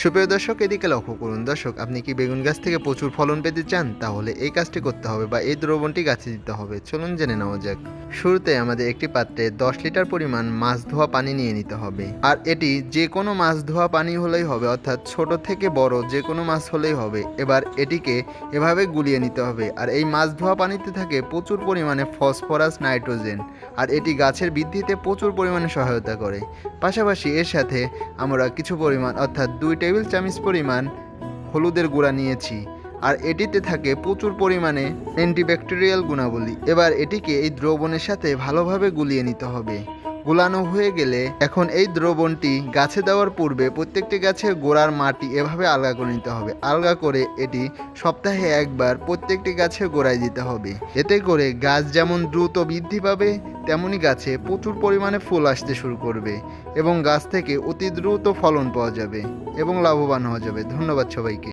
সুপ্রিয় দর্শক, এদিকে লক্ষ্য করুন দর্শক, আপনি কি বেগুন গাছ থেকে প্রচুর ফলন পেতে চান? তাহলে এই কাজটি করতে হবে বা এই দ্রবণটি গাছে দিতে হবে। চলুন জেনে নেওয়া যাক। শুরুতে আমাদের একটি পাত্রে দশ লিটার পরিমাণ মাছ ধোয়া পানি নিয়ে নিতে হবে। আর এটি যে কোনো মাছ ধোয়া পানি হলেই হবে, অর্থাৎ ছোট থেকে বড় যে কোনো মাছ হলেই হবে। এবার এটিকে এভাবে গুলিয়ে নিতে হবে। আর এই মাছ ধোয়া পানিতে থাকে প্রচুর পরিমাণে ফসফরাস, নাইট্রোজেন। আর এটি গাছের বৃদ্ধিতে প্রচুর পরিমাণে সহায়তা করে। পাশাপাশি এর সাথে আমরা কিছু পরিমাণ, অর্থাৎ দুই টেবিল চামচ পরিমাণ হলুদের গুঁড়া নিয়েছি, আর এটিতে থাকে প্রচুর পরিমাণে অ্যান্টিব্যাকটেরিয়াল গুণাবলী। এবার এটিকে এই দ্রবণের সাথে ভালোভাবে গুলিয়ে নিতে হবে। গুলানো হয়ে গেলে এখন এই দ্রবণটি গাছে দেওয়ার পূর্বে প্রত্যেকটি গাছের গোড়ার মাটি এভাবে আলগা করে নিতে হবে। আলগা করে এটি সপ্তাহে একবার প্রত্যেকটি গাছের গোড়ায় দিতে হবে। এতে করে গাছ যেমন দ্রুত বৃদ্ধি পাবে তেমনি গাছে প্রচুর পরিমাণে ফুল আসতে শুরু করবে এবং গাছ থেকে অতি দ্রুত ফলন পাওয়া যাবে এবং লাভবান হওয়া যাবে। ধন্যবাদ সবাইকে।